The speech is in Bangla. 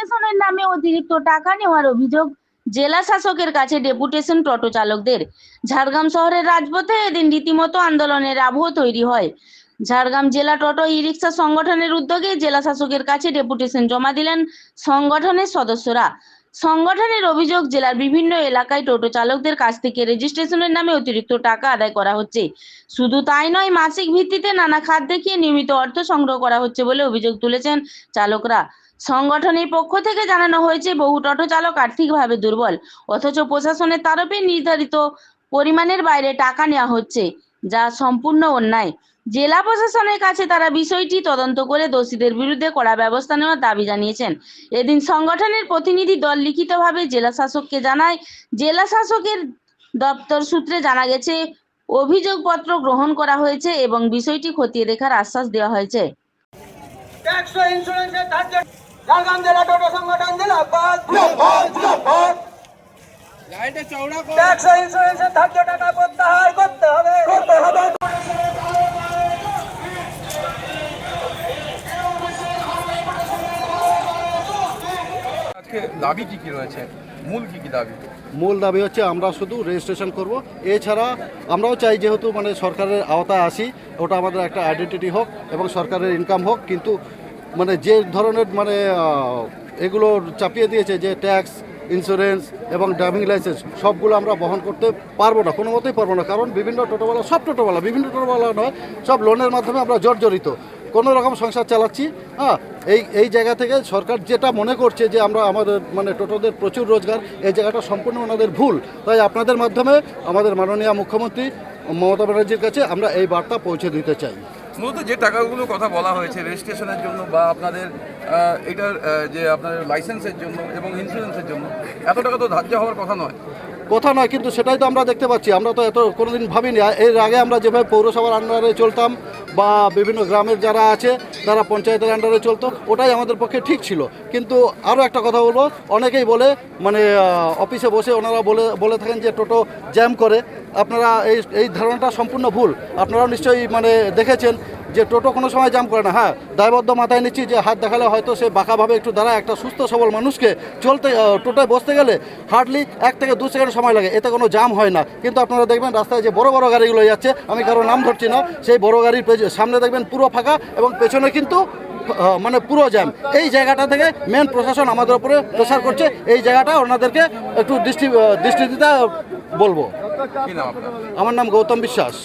রেজিস্ট্রেশনের নামে অতিরিক্ত টাকা নেওয়ার অভিযোগ জেলা শাসকের কাছে ডেপুটেশন টোটো চালকদের। ঝাড়গ্রাম শহরের রাজপথে এদিন রীতিমতো আন্দোলনের আবহ তৈরি হয়। ঝাড়গ্রাম জেলা টোটো ই রিক্সা সংগঠনের উদ্যোগে জেলা শাসকের কাছে ডেপুটেশন জমা দিলেন সংগঠনের সদস্যরা। সংগঠনের অভিযোগ, জেলার বিভিন্ন এলাকায় টোটো চালকদের কাছ থেকে রেজিস্ট্রেশনের নামে অতিরিক্ত টাকা আদায় করা হচ্ছে। শুধু তাই নয়, মাসিক ভিত্তিতে নানা খাত দেখিয়ে নিয়মিত অর্থ সংগ্রহ করা হচ্ছে বলে অভিযোগ তুলেছেন চালকরা। সংগঠনের পক্ষ থেকে জানানো হয়েছে, বহু টোটো চালক আর্থিকভাবে দুর্বল। অথচ প্রশাসনের তরফে নির্ধারিত পরিমাণের বাইরে টাকা নেওয়া হচ্ছে, যা সম্পূর্ণ অন্যায়। জেলা প্রশাসনের কাছে তারা বিষয়টি তদন্ত করে দোষীদের বিরুদ্ধে কড়া ব্যবস্থা নেওয়ার দাবি জানিয়েছেন। এদিন সংগঠনের প্রতিনিধি দল লিখিতভাবে জেলা শাসককে জানায়, জেলা শাসকের দপ্তর সূত্রে জানা গেছে, অভিযোগপত্র গ্রহণ করা হয়েছে এবং বিষয়টি খতিয়ে দেখার আশ্বাস দেওয়া হয়েছে। ট্যাক্স ও ইন্স্যুরেন্সের ধার্য ঝাড়গ্রাম জেলা টোটো সংগঠন জেলাবাদ লাইটে চওড়া কর। ট্যাক্স ইন্স্যুরেন্সের ধার্য টাকা প্রত্যাহার করতে হবে। করতে হবে। দাবি কি কি রয়েছে? মূল কি কি দাবি? মূল দাবি হচ্ছে আমরা শুধু রেজিস্ট্রেশন করব। এছাড়া আমরাও চাই যেহেতু মানে সরকারের আওতায় আসি ওটা আমাদের একটা আইডেন্টিটি হোক এবং সরকারের ইনকাম হোক কিন্তু মানে যে ধরনের মানে এগুলো চাপিয়ে দিয়েছে যে ট্যাক্স, ইন্স্যুরেন্স এবং ড্রাইভিং লাইসেন্স, সবগুলো আমরা বহন করতে পারব না, কোনো মতেই পারব না। কারণ বিভিন্ন টোটোওয়ালা, সব টোটোওয়ালা, বিভিন্ন টোটোওয়ালা নয়, সব লোনের মাধ্যমে আমরা জর্জরিত। কোনো রকম সংসার চালাচ্ছি হ্যাঁ এই এই জায়গা থেকে সরকার যেটা মনে করছে যে আমরা আমাদের মানে টোটোদের প্রচুর রোজগার, এই জায়গাটা সম্পূর্ণ ওনাদের ভুল। তাই আপনাদের মাধ্যমে আমাদের মাননীয় মুখ্যমন্ত্রী মমতা ব্যানার্জির কাছে আমরা এই বার্তা পৌঁছে দিতে চাই। মূলত যে টাকাগুলো কথা বলা হয়েছে রেজিস্ট্রেশনের জন্য বা আপনাদের এটার যে আপনার লাইসেন্সের জন্য এবং ইন্স্যুরেন্সের জন্য এত টাকা তো ধার্য হওয়ার কথা নয়। কথা নয়, কিন্তু সেটাই তো আমরা দেখতে পাচ্ছি। আমরা তো এত কোনোদিন ভাবিনি। এর আগে আমরা যেভাবে পৌরসভার আন্ডারে চলতাম বা বিভিন্ন গ্রামের যারা আছে তারা পঞ্চায়েতের আন্ডারে চলতো, ওটাই আমাদের পক্ষে ঠিক ছিল। কিন্তু আরও একটা কথা বলব, অনেকেই বলে মানে অফিসে বসে ওনারা বলে বলে থাকেন যে টোটো জ্যাম করে। আপনারা এই এই ধারণাটা সম্পূর্ণ ভুল। আপনারাও নিশ্চয়ই মানে দেখেছেন যে টোটো কোনো সময় জাম করে না। হ্যাঁ দায়বদ্ধ মাথায় নিচ্ছি যে হাত দেখালে হয়তো সে বাঁকাভাবে একটু দাঁড়ায়। একটা সুস্থ সবল মানুষকে চলতে টোটোয় বসতে গেলে হার্ডলি এক থেকে দু সেকেন্ড সময় লাগে। এতে কোনো জাম হয় না। কিন্তু আপনারা দেখবেন রাস্তায় যে বড় বড় গাড়িগুলো যাচ্ছে, আমি কারও নাম ধরছি না, সেই বড় গাড়ির সামনে দেখবেন পুরো ফাঁকা এবং পেছনে কিন্তু মানে পুরো জ্যাম এই জায়গাটা থেকে মেন প্রশাসন আমাদের উপরে প্রেশার করছে। এই জায়গাটা ওনাদেরকে একটু দৃষ্টি দৃষ্টি দিতে বলব। আমার নাম গৌতম বিশ্বাস।